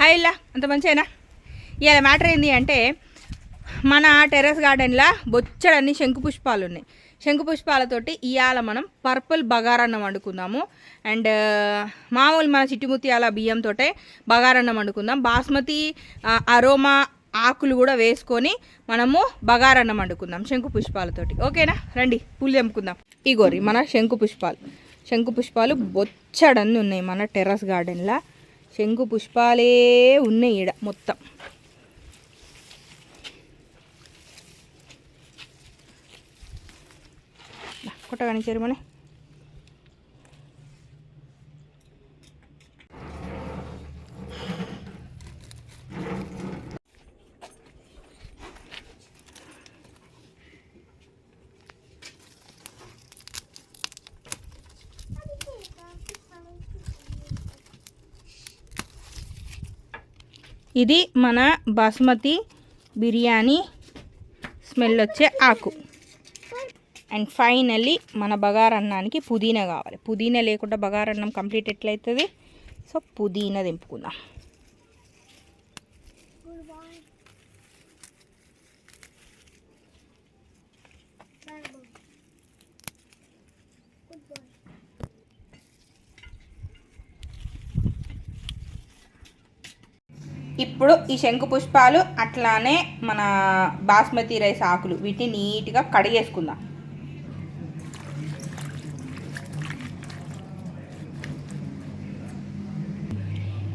Hi ఇలా అంత మంచిగా ఇలా మ్యాటర్ ఏంటి అంటే మన టెర్రస్ గార్డెన్లో బొచ్చడన్ని శంకు పుష్పాలు ఉన్నాయి శంకు పుష్పాలతోటి ఇవాళ మనం పర్పుల్ బగారన్నం వండుకుందాము. అండ్ మామూలు మన చిట్టుముత్యాల బియ్యంతో బగారన్నం వండుకుందాం. బాస్మతి అరోమా ఆకులు కూడా వేసుకొని మనము బగారన్నం వండుకుందాం శంకు పుష్పాలతోటి. ఓకేనా? రండి పూలు తెంపుకుందాం. ఇగోరి మన శంకు పుష్పాలు. శంకు పుష్పాలు బొచ్చడన్ని ఉన్నాయి మన టెర్రస్ గార్డెన్లో. శంకు పుష్పాలే ఉన్నాయి ఈడ మొత్తం కొట్టగాని చెరుమనే ఇది మన బాస్మతి బిర్యానీ స్మెల్ వచ్చే ఆకు. అండ్ ఫైనల్లీ మన బగారన్నానికి పుదీనా కావాలి. పుదీనా లేకుండా బగారన్నం కంప్లీట్ ఎట్లయితుంది? సో పుదీనా దింపుకుందాం. ఇప్పుడు ఈ శంకు పుష్పాలు అట్లానే మన బాస్మతి రైస్ ఆకులు వీటిని నీట్గా కడిగేసుకుందాం.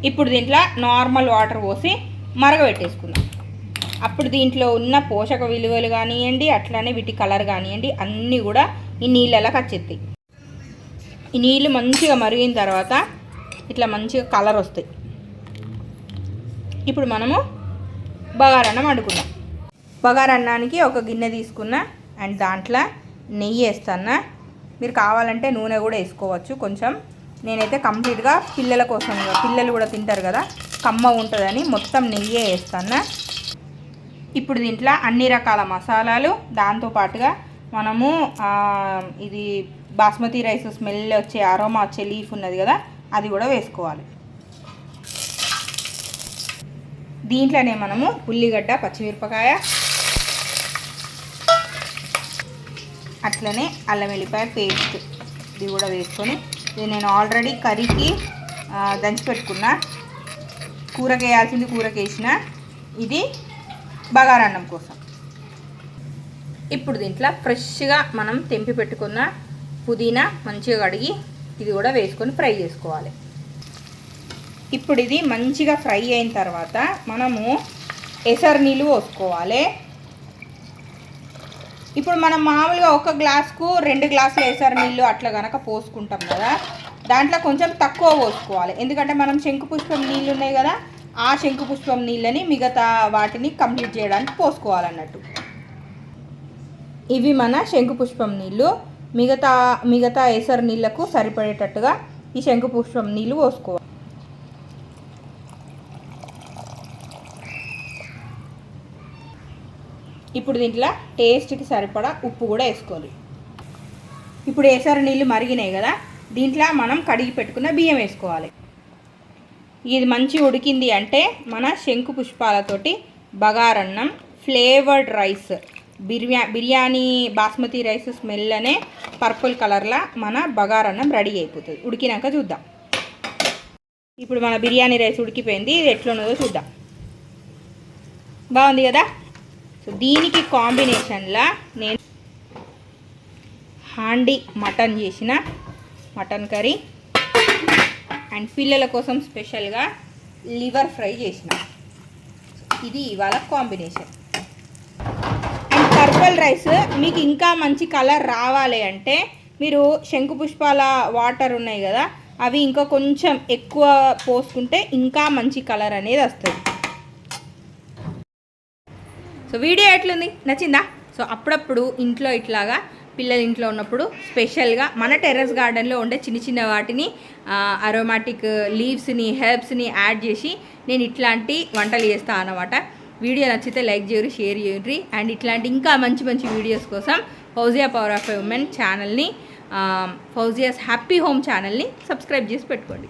ఇప్పుడు దీంట్లో నార్మల్ వాటర్ పోసి మరగబెట్టేసుకుందాం. అప్పుడు దీంట్లో ఉన్న పోషక విలువలు కానివ్వండి అట్లానే వీటి కలర్ కానివ్వండి అన్నీ కూడా ఈ నీళ్ళలా కచ్చెత్తాయి ఈ నీళ్ళు మంచిగా మరిగిన తర్వాత ఇట్లా మంచిగా కలర్ వస్తాయి. ఇప్పుడు మనము బగారన్నం వండుకుందాం. బగారన్నానికి ఒక గిన్నె తీసుకున్నా అండ్ దాంట్లో నెయ్యి వేస్తాను మీరు కావాలంటే నూనె కూడా వేసుకోవచ్చు. కొంచెం నేనైతే కంప్లీట్గా పిల్లల కోసం పిల్లలు కూడా తింటారు కదా కమ్మ ఉంటుందని మొత్తం నెయ్యే వేస్తాను ఇప్పుడు దీంట్లో అన్ని రకాల మసాలాలు దాంతోపాటుగా మనము ఇది బాస్మతి రైస్ స్మెల్ వచ్చే అరోమా వచ్చే లీఫ్ ఉన్నది కదా అది కూడా వేసుకోవాలి. దీంట్లోనే మనము ఉల్లిగడ్డ పచ్చిమిరపకాయ అట్లనే అల్లం వెల్లిపాయ పేస్ట్ ఇది కూడా వేసుకొని ఇది నేను ఆల్రెడీ కర్రీకి ఆ, దంచి పెట్టుకున్నా. వేయాల్సింది వేసిన ఇది బగారన్నం కోసం. ఇప్పుడు దీంట్లో ఫ్రెష్గా మనం తెంపి పెట్టుకున్న పుదీనా మంచిగా కడిగి ఇది కూడా వేసుకొని ఫ్రై చేసుకోవాలి. ఇప్పుడు ఇది మంచిగా ఫ్రై అయిన తర్వాత మనము ఎసరు నీళ్ళు పోసుకోవాలి. ఇప్పుడు మనం మామూలుగా ఒక గ్లాస్కు రెండు గ్లాసులు ఎసరు నీళ్ళు అట్లా కనుక పోసుకుంటాం కదా దాంట్లో కొంచెం తక్కువ పోసుకోవాలి. ఎందుకంటే మనం శంకు పుష్పం నీళ్ళు ఉన్నాయి కదా ఆ శంకు పుష్పం నీళ్ళని మిగతా వాటిని కంప్లీట్ చేయడానికి పోసుకోవాలన్నట్టు. ఇవి మన శంకు పుష్పం నీళ్ళు. మిగతా మిగతా ఎసరు నీళ్ళకు సరిపడేటట్టుగా ఈ శంకు పుష్పం నీళ్ళు పోసుకోవాలి. ఇప్పుడు దీంట్లో టేస్ట్కి సరిపడా ఉప్పు కూడా వేసుకోవాలి. ఇప్పుడు వేసారు నీళ్ళు మరిగినాయి కదా దీంట్లో మనం కడిగి పెట్టుకున్న బియ్యం వేసుకోవాలి. ఇది మంచి ఉడికింది అంటే మన శంకు పుష్పాలతోటి బగారన్నం ఫ్లేవర్డ్ రైస్ బిర్యా బిర్యానీ బాస్మతి రైస్ స్మెల్ అనే పర్పుల్ కలర్లో మన బగారన్నం రెడీ అయిపోతుంది. ఉడికినాక చూద్దాం. ఇప్పుడు మన బిర్యానీ రైస్ ఉడికిపోయింది. ఇది ఎట్లున్నదో చూద్దాం. బాగుంది కదా? సో దీనికి కాంబినేషన్లా నేను హాండీ మటన్ చేసిన మటన్ కర్రీ అండ్ పిల్లల కోసం స్పెషల్గా లివర్ ఫ్రై చేసిన. ఇది ఇవాళ కాంబినేషన్. అండ్ పర్పుల్ రైస్ మీకు ఇంకా మంచి కలర్ రావాలి అంటే మీరు శంకు పుష్పాల వాటర్ ఉన్నాయి కదా అవి ఇంకా కొంచెం ఎక్కువ పోసుకుంటే ఇంకా మంచి కలర్ అనేది వస్తుంది. సో వీడియో ఎట్లుంది? నచ్చిందా? సో అప్పుడప్పుడు ఇంట్లో ఇట్లాగా పిల్లలు ఇంట్లో ఉన్నప్పుడు స్పెషల్గా మన టెర్రస్ గార్డెన్లో ఉండే చిన్న చిన్న వాటిని అరోమాటిక్ లీవ్స్ని హెర్బ్స్ని యాడ్ చేసి నేను ఇట్లాంటి వంటలు చేస్తాను అన్నమాట. వీడియో నచ్చితే లైక్ చేయరు షేర్ చేయండి. అండ్ ఇట్లాంటి ఇంకా మంచి మంచి వీడియోస్ కోసం ఫౌజియా పవర్ ఆఫ్ ఉమెన్ ఛానల్ని ఫౌజియాస్ హ్యాపీ హోమ్ ఛానల్ని సబ్స్క్రైబ్ చేసి పెట్టుకోండి.